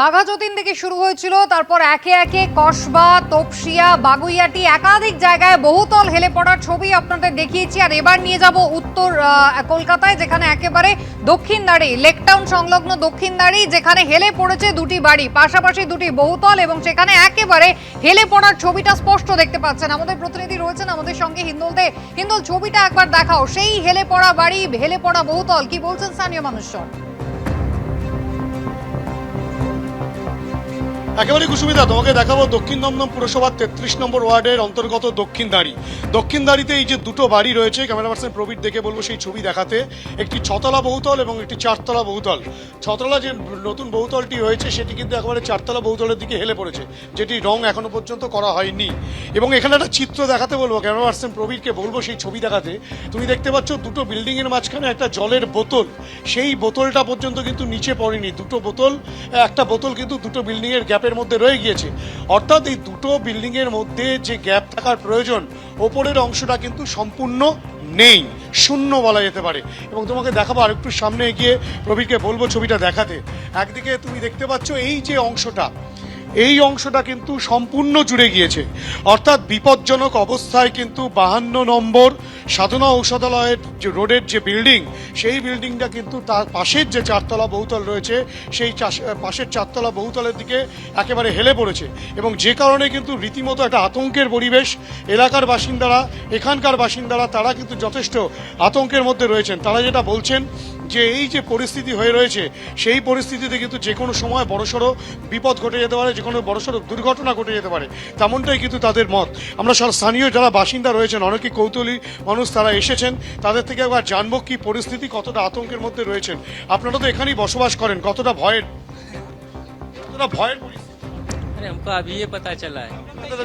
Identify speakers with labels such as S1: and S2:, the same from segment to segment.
S1: বাঘা যতীন থেকে শুরু হয়েছিল, তারপর একে একে কসবা, তপসিয়া, বাগুইয়াটি একাধিক জায়গায় বহুতল হেলে পড়ার ছবি আপনাদের দেখিয়েছি। আর এবার নিয়ে যাব উত্তর কলকাতায়, যেখানে একেবারে দক্ষিণ দাঁড়ি লেকটাউন সংলগ্ন দক্ষিণ দাঁড়ি, যেখানে হেলে পড়েছে দুটি বাড়ি, পাশাপাশি দুটি বহুতল এবং সেখানে একেবারে হেলে পড়ার ছবিটা স্পষ্ট দেখতে পাচ্ছেন। আমাদের প্রতিনিধি রয়েছেন আমাদের সঙ্গে হিন্দুলতে হিন্দুল, ছবিটা একবার দেখাও। সেই হেলে পড়া বাড়ি, হেলে পড়া বহুতল, কি বলছেন স্থানীয় মানুষজন?
S2: একেবারে কুসুমিতা তোমাকে দেখাবো দক্ষিণ দমদম পুরসভার তেত্রিশ নম্বর ওয়ার্ডের অন্তর্গত দক্ষিণ দাঁড়ি। দক্ষিণ দাঁড়িতে এই যে দুটো বাড়ি রয়েছে, ক্যামেরা পার্সন প্রবীর দেখে বলব সেই ছবি দেখাতে। একটি ছতলা বহুতল এবং একটি চারতলা বহুতল। ছতলা যে নতুন বহুতলটি হয়েছে, সেটি কিন্তু একেবারে চারতলা বহুতলের দিকে হেলে পড়েছে, যেটি রং এখনও পর্যন্ত করা হয়নি। এবং এখানে একটা চিত্র দেখাতে বলব, ক্যামেরা পার্সন প্রবীরকে বলব সেই ছবি দেখাতে। তুমি দেখতে পাচ্ছ দুটো বিল্ডিং এর মাঝখানে একটা জলের বোতল। সেই বোতলটা পর্যন্ত কিন্তু নিচে পড়েনি, দুটো বোতল। একটা বোতল কিন্তু দুটো বিল্ডিং এর গ্যাপের মধ্যে রয়ে গিয়েছে। অর্থাৎ এই দুটো বিল্ডিং এর মধ্যে যে গ্যাপ থাকার প্রয়োজন, ওপরের অংশটা কিন্তু সম্পূর্ণ নেই, শূন্য বলা যেতে পারে। এবং তোমাকে দেখাবো আর একটু সামনে এগিয়ে প্রবীরকে বলব ছবিটা দেখাতে। একদিকে তুমি দেখতে পাচ্ছ এই যে অংশটা এই অংশটা কিন্তু সম্পূর্ণ জুড়ে গিয়েছে। অর্থাৎ বিপজ্জনক অবস্থায় কিন্তু বাহান্ন নম্বর সাধনা ঔষধালয়ের যে রোডের যে বিল্ডিং, সেই বিল্ডিংটা কিন্তু তার পাশের যে চারতলা বহুতল রয়েছে, সেই পাশের চারতলা বহুতলের দিকে একেবারে হেলে পড়েছে এবং যে কারণে কিন্তু রীতিমতো একটা আতঙ্কের পরিবেশ এলাকার বাসিন্দারা, এখানকার বাসিন্দারা, তারা কিন্তু যথেষ্ট আতঙ্কের মধ্যে রয়েছেন। তারা যেটা বলছেন যে এই যে পরিস্থিতি হয়ে রয়েছে সেই পরিস্থিতিতে কিন্তু যে কোনো সময় বড়সড় বিপদ ঘটে যেতে পারে যে কোনো বড়সড় দুর্ঘটনা ঘটে যেতে পারে তেমনটাই কিন্তু তাদের মত আমরা সব স্থানীয় যারা বাসিন্দা রয়েছেন অনেকে কৌতূহলী মানুষ তারা এসেছেন তাদের থেকে একবার জানবো কি পরিস্থিতি কতটা আতঙ্কের মধ্যে রয়েছেন আপনারা তো এখানেই বসবাস করেন কতটা ভয়ের কতটা ভয়ের পরিস্থিতি
S3: अरे हमको अभी ये पता चला है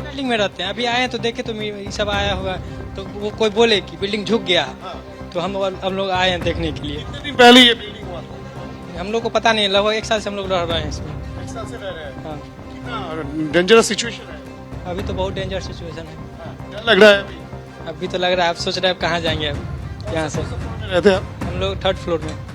S3: बिल्डिंग में रहते हैं अभी आए हैं तो देखे तो ये सब आया हुआ है। तो वो कोई बोले कि बिल्डिंग झुक गया है। तो हम हम लोग आए हैं देखने के लिए।
S2: कितने दिन पहले ये बिल्डिंग हुआ
S3: हम लोग को पता नहीं है, लगभग एक साल से हम लोग रह रहे हैं इसमें।
S2: एक साल से रह रहे हैं?
S3: हाँ।
S2: कितना डेंजरस सिचुएशन है?
S3: अभी तो बहुत डेंजरस सिचुएशन है।
S2: डर लग रहा है अभी?
S3: अभी तो लग रहा है आप सोच रहे हैं अब कहाँ जाएँगे अब? यहाँ से।
S2: रहते हैं
S3: हम लोग थर्ड फ्लोर में। हाँ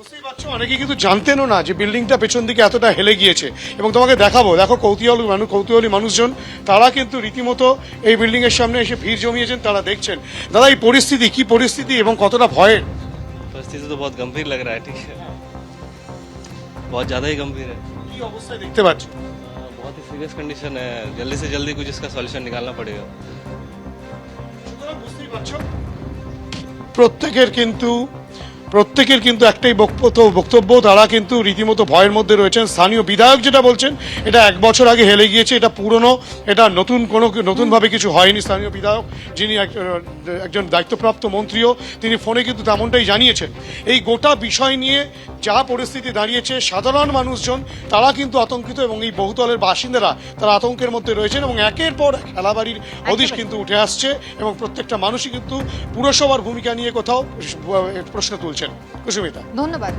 S2: বুঝতেই পারছো অনেকে কিন্তু জানতেনও না যে বিল্ডিংটা পেছন দিকে এতটা হেলে গিয়েছে এবং তোমাকে দেখাবো দেখো কৌতূহলী মানুষ কৌতূহলী মানুষজন তারা কিন্তু রীতিমতো এই বিল্ডিং এর সামনে এসে ভিড় জমিয়েছেন তারা দেখছেন দাদা এই পরিস্থিতি কি পরিস্থিতি এবং কতটা ভয়ের
S4: परिस्थिति तो बहुत गंभीर लग रहा है ठीक है बहुत ज़्यादा ही गंभीर है
S2: কি অবস্থায় দেখতে পাচ্ছ
S4: बहुत ही सीरियस कंडीशन है जल्दी से जल्दी कुछ इसका सॉल्यूशन निकालना पड़ेगा
S2: সুতরাং বুঝতেই পারছো প্রত্যেকের কিন্তু প্রত্যেকের কিন্তু একটাই বক্তব্য বক্তব্য তারা কিন্তু রীতিমতো ভয়ের মধ্যে রয়েছেন স্থানীয় বিধায়ক যেটা বলছেন এটা এক বছর আগে হেলে গিয়েছে এটা পুরনো এটা নতুন কোনো নতুনভাবে কিছু হয়নি স্থানীয় বিধায়ক যিনি একজন দায়িত্বপ্রাপ্ত মন্ত্রীও তিনি ফোনে কিন্তু তেমনটাই জানিয়েছেন। এই গোটা বিষয় নিয়ে যা পরিস্থিতি দাঁড়িয়েছে সাধারণ মানুষজন তারা কিন্তু আতঙ্কিত এবং এই বহুতলের বাসিন্দারা তারা আতঙ্কের মধ্যে রয়েছেন এবং একের পর খেলাবাড়ির হদিশ কিন্তু উঠে আসছে এবং প্রত্যেকটা মানুষই কিন্তু পুরসভার ভূমিকা নিয়ে কোথাও প্রশ্ন তুলছেন কুসুমিতা
S1: ধন্যবাদ